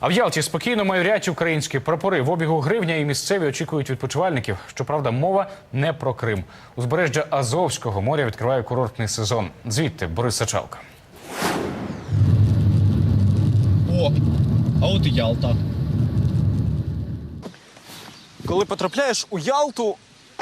А в Ялті спокійно майорять українські прапори. В обігу гривня і місцеві очікують відпочивальників. Щоправда, мова не про Крим. Узбережжя Азовського моря відкриває курортний сезон. Звідти Борис Сачалка. О, а от і Ялта. Коли потрапляєш у Ялту,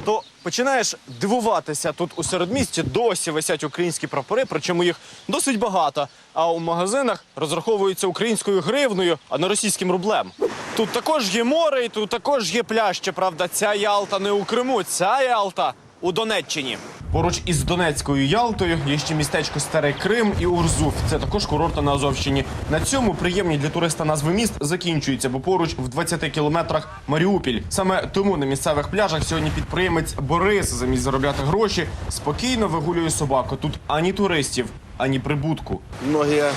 то починаєш дивуватися. Тут у середмісті досі висять українські прапори, причому їх досить багато. А у магазинах розраховуються українською гривною, а не російським рублем. Тут також є море, і тут також є пляж. Щоправда, ця Ялта не у Криму, ця Ялта у Донеччині. Поруч із Донецькою Ялтою є ще містечко Старий Крим і Урзуф. Це також курорти на Азовщині. На цьому приємні для туриста назви міст закінчуються, бо поруч в 20 кілометрах Маріупіль. Саме тому на місцевих пляжах сьогодні підприємець Борис замість заробляти гроші спокійно вигулює собаку. Тут ані туристів, ані прибутку. Многие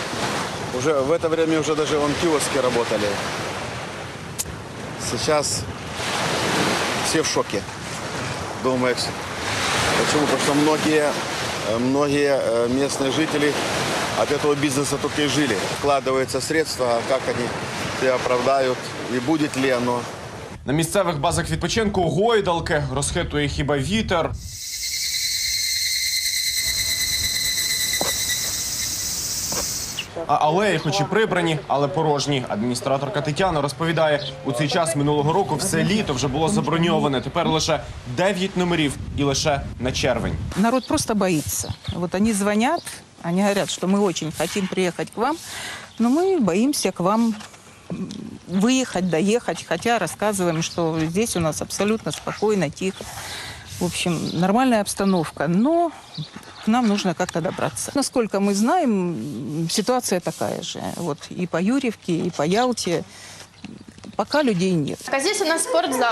уже в это время уже даже вон киоски работали. Сейчас все в шоке. Думаешь, почему? Потому что многие, э, многие э, местные жители от этого бизнеса только и жили. Вкладываются средства, а как они себя оправдают и будет ли оно. На місцевих базах відпочинку гойдалки розхитує хіба вітер. А алеї, хоч і прибрані, але порожні. Адміністраторка Тетяна розповідає, у цей час минулого року все літо вже було заброньоване. Тепер лише 9 номерів і лише на червень. Народ просто боится. Вот они звонят, они говорят, что мы очень хотим приехать к вам, но мы боимся к вам м, выехать, доехать, хотя рассказываем, что здесь у нас абсолютно спокойно, тихо. В общем, нормальная обстановка, но нам нужно как-то добраться. Насколько мы знаем, ситуация такая же. Вот и по Юрьевке, и по Ялте. Пока людей нет. А здесь у нас спортзал.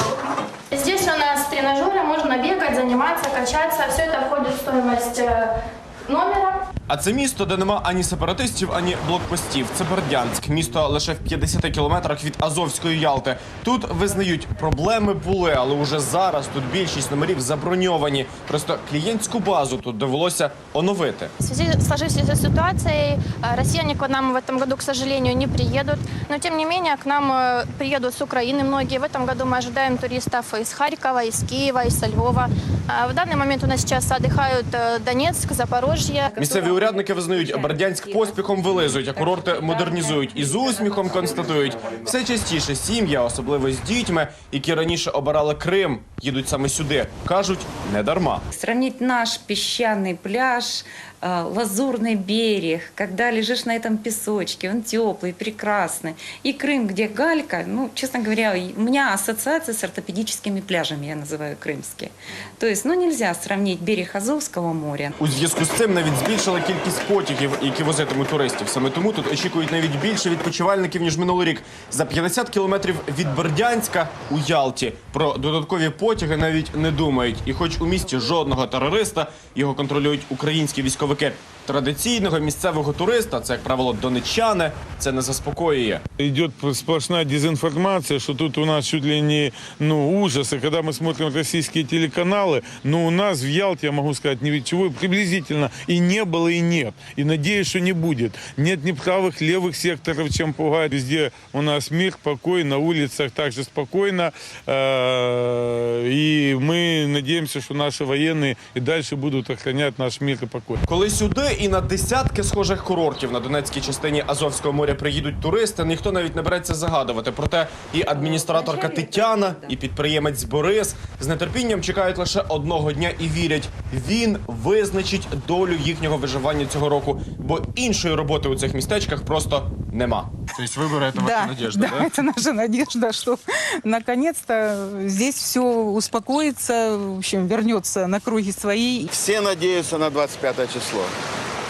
Здесь у нас тренажеры, можно бегать, заниматься, качаться. Все это входит в стоимость э, номера. А це місто, де нема ані сепаратистів, ані блокпостів. Це Бердянськ, місто лише в 50 кілометрах від Азовської Ялти. Тут визнають, проблеми були, але уже зараз тут більшість номерів заброньовані. Просто клієнтську базу тут довелося оновити. В связи с сложившейся ситуацией э, россияне к нам в этом году, к сожалению, не приедут. Но, тем не менее, к нам э, приедут с Украины многие. В этом году мы ожидаем туристов из Харькова, из Киева, из Львова. А В данный момент у нас сейчас отдыхают э, Донецк, Запорожье. Місцеві урядники визнають, Бердянськ поспіхом вилизують, а курорти модернізують і з усміхом констатують. Все частіше сім'я, особливо з дітьми, які раніше обирали Крим, їдуть саме сюди. кажуть, не дарма. Сравнить наш песчаный пляж, э, лазурный берег, когда лежишь на этом песочке, он теплый, прекрасный. И Крым, где галька, ну, честно говоря, и у меня ассоциация с ортопедическими пляжами, я называю крымские. То есть, ну, нельзя сравнить берег Азовского моря. У зв'язку з цим навіть збільшила кількість потягів, які возитимуть туристів. Саме тому тут очікують навіть більше відпочивальників ніж минулий рік. За 50 кілометрів від Бердянська у Ялті про додаткові потяги навіть не думають. І, хоч у місті жодного терориста, його контролюють українські військовики. Традиційного місцевого туриста, це як правило донеччани, це не заспокоює. Идет сплошная дезинформация, что тут у нас чуть ли не ну, ужасы, когда мы смотрим российские телеканалы, но у нас в Ялте, я могу сказать, ничего приблизительно и не было, и нет. И надеюсь, что не будет. Нет ни правых, левых секторов, чем пугает. Везде у нас мир, покой, на улицах также спокойно. Э, И мы надеемся, что наши военные и дальше будут охранять наш мир и покой. Коли сюди і на десятки схожих курортів на Донецькій частині Азовського моря приїдуть туристи, ніхто навіть не береться загадувати. Проте і адміністраторка Тетяна, і підприємець Борис з нетерпінням чекають лише одного дня і вірять, він визначить долю їхнього виживання цього року, бо іншої роботи у цих містечках просто нема. Тобто вибори це да, да, это наша надежда, что наконец-то здесь все успокоится, в общем, вернется на круги свои. Все надеются на 25 число.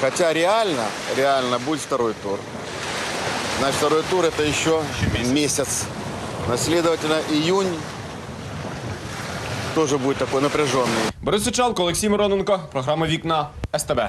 Хотя реально, реально будет второй тур. Значит, второй тур это еще, месяц. А, Следовательно, июнь тоже будет такой напряженный. Борис Сичалко, Олексій Мироненко, програма Вікна СТБ.